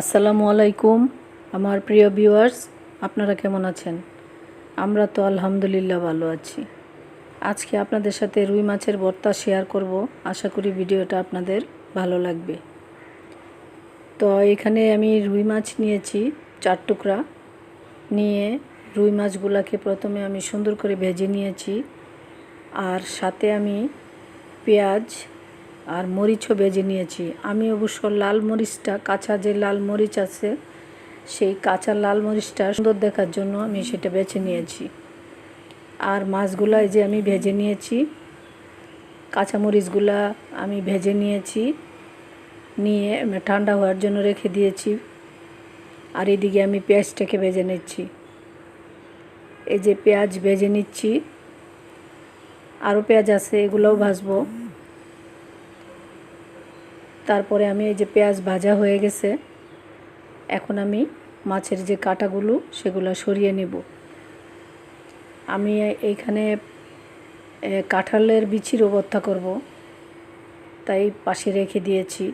আসসালামু আলাইকুম, আমার প্রিয় ভিউয়ার্স, আপনারা কেমন আছেন? আমরা তো আলহামদুলিল্লাহ ভালো আছি। আজকে আপনাদের সাথে রুই মাছের ভর্তা শেয়ার করব। আশা করি ভিডিওটা আপনাদের ভালো লাগবে। তো এখানে আমি রুই মাছ নিয়েছি চার টুকরা। নিয়ে রুই মাছগুলোকে প্রথমে আমি সুন্দর করে ভেজে নিয়েছি। আর সাথে আমি পেঁয়াজ আর মরিচও বেজে নিয়েছি। আমি অবশ্য লাল মরিচটা, কাঁচা যে লাল মরিচ আছে, সেই কাঁচা লাল মরিচটা সুন্দর দেখার জন্য আমি সেটা বেছে নিয়েছি। আর মাছগুলো যে আমি ভেজে নিয়েছি, কাঁচা মরিচগুলা আমি ভেজে নিয়েছি, নিয়ে ঠান্ডা হওয়ার জন্য রেখে দিয়েছি। আর এদিকে আমি পেঁয়াজটাকে ভেজে নিচ্ছি। এই যে পেঁয়াজ ভেজে নিচ্ছি, আরও পেঁয়াজ আছে, এগুলোও ভাজবো। তারপরে আমি এই যে পেঁয়াজ ভাজা হয়ে গেছে, এখন আমি মাছের যে কাটাগুলো সেগুলো সরিয়ে নেব। আমি এইখানে কাঁঠালের বিচির ভর্তা করব, তাই পাশে রেখে দিয়েছি।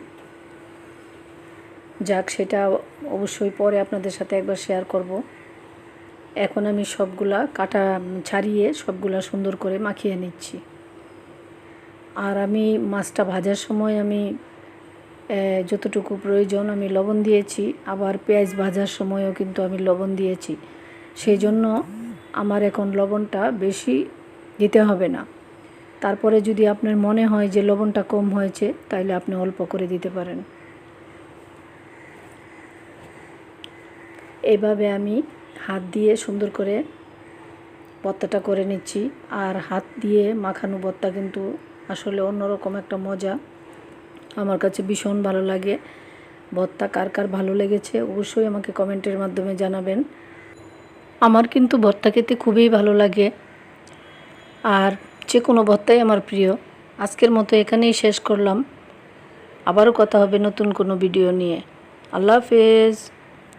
যাক, সেটা অবশ্যই পরে আপনাদের সাথে একবার শেয়ার করব। এখন আমি সবগুলা কাটা, ছাড়িয়ে সবগুলা সুন্দর করে মাখিয়ে নিচ্ছি। আর আমি মাছটা ভাজার সময় আমি যতটুকু প্রয়োজন আমি লবণ দিয়েছি। আবার পেঁয়াজ ভাজার সময়ও কিন্তু আমি লবণ দিয়েছি। সেই জন্য আমার এখন লবণটা বেশি দিতে হবে না। তারপরে যদি আপনার মনে হয় যে লবণটা কম হয়েছে, তাইলে আপনি অল্প করে দিতে পারেন। এইভাবে আমি হাত দিয়ে সুন্দর করে ভর্তাটা করে নিচ্ছি। আর হাত দিয়ে মাখানো ভর্তা কিন্তু আসলে অন্যরকম একটা মজা। আমার কাছে ভীষণ ভালো লাগে। ভর্তা কার কার ভালো লেগেছে অবশ্যই আমাকে কমেন্টের মাধ্যমে জানাবেন। আমার কিন্তু ভর্তা খেতে খুবই ভালো লাগে। আর যে কোনো ভর্তাই আমার প্রিয়। আজকের মতো এখানেই শেষ করলাম। আবারও কথা হবে নতুন কোনো ভিডিও নিয়ে। আল্লাহ হাফেজ।